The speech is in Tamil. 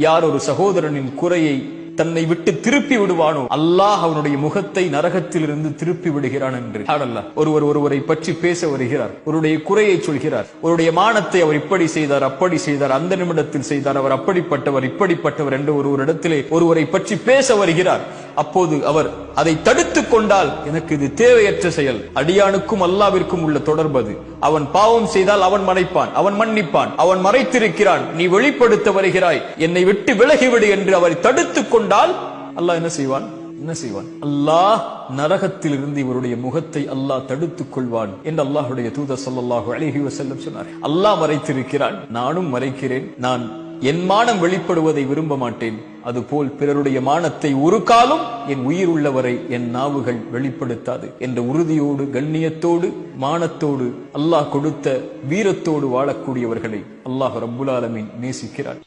யார் ஒரு சகோதரனின் குறையை தன்னை விட்டு திருப்பி விடுவானோ அல்லாஹ் அவனுடைய முகத்தை நரகத்திலிருந்து திருப்பி விடுகிறான் என்று. ஒருவர் ஒருவரை பற்றி பேச வருகிறார் ஒருடைய குறையை சொல்கிறார் ஒருடைய மானத்தை அவர் இப்படி செய்தார் அப்படி செய்தார் அந்த நிமிடத்தில் செய்தார் அவர் அப்படிப்பட்டவர் இப்படிப்பட்டவர் என்று ஒரு ஒரு இடத்திலே ஒருவரை பற்றி பேச வருகிறார். அப்போது அவர் அதை தடுத்துக் கொண்டால் எனக்கு இது தேவையற்ற செயல். அடியானுக்கும் அல்லாவிற்கும் உள்ள தொடர்பது அவன் பாவம் செய்தால் அவன் மறைப்பான் அவன் மன்னிப்பான் அவன் மறைத்திருக்கிறான். நீ வெளிப்படுத்த வருகிறாய் என்னை விட்டு விலகிவிடு என்று அவரை தடுத்துக் கொண்டால் அல்லாஹ் என்ன செய்வான்? என்ன செய்வான்? அல்லாஹ் நரகத்தில் இருந்து இவருடைய முகத்தை அல்லாஹ் தடுத்துக் கொள்வான் என்று அல்லாஹுடைய தூதர் சொல்லாஹு அழகி வசல்லம் சொன்னார். அல்லாஹ் மறைத்திருக்கிறான். நானும் மறைக்கிறேன். நான் என் மானம் வெளிப்படுவதை விரும்ப மாட்டேன். அதுபோல் பிறருடைய மானத்தை ஒரு காலம் என் உயிர் உள்ளவரை என் நாவுகள் வெளிப்படுத்தாது என்ற உறுதியோடு கண்ணியத்தோடு மானத்தோடு அல்லாஹ் கொடுத்த வீரத்தோடு வாழக்கூடியவர்களை அல்லாஹ் ரப்புல் ஆலமின் நேசிக்கிறார்.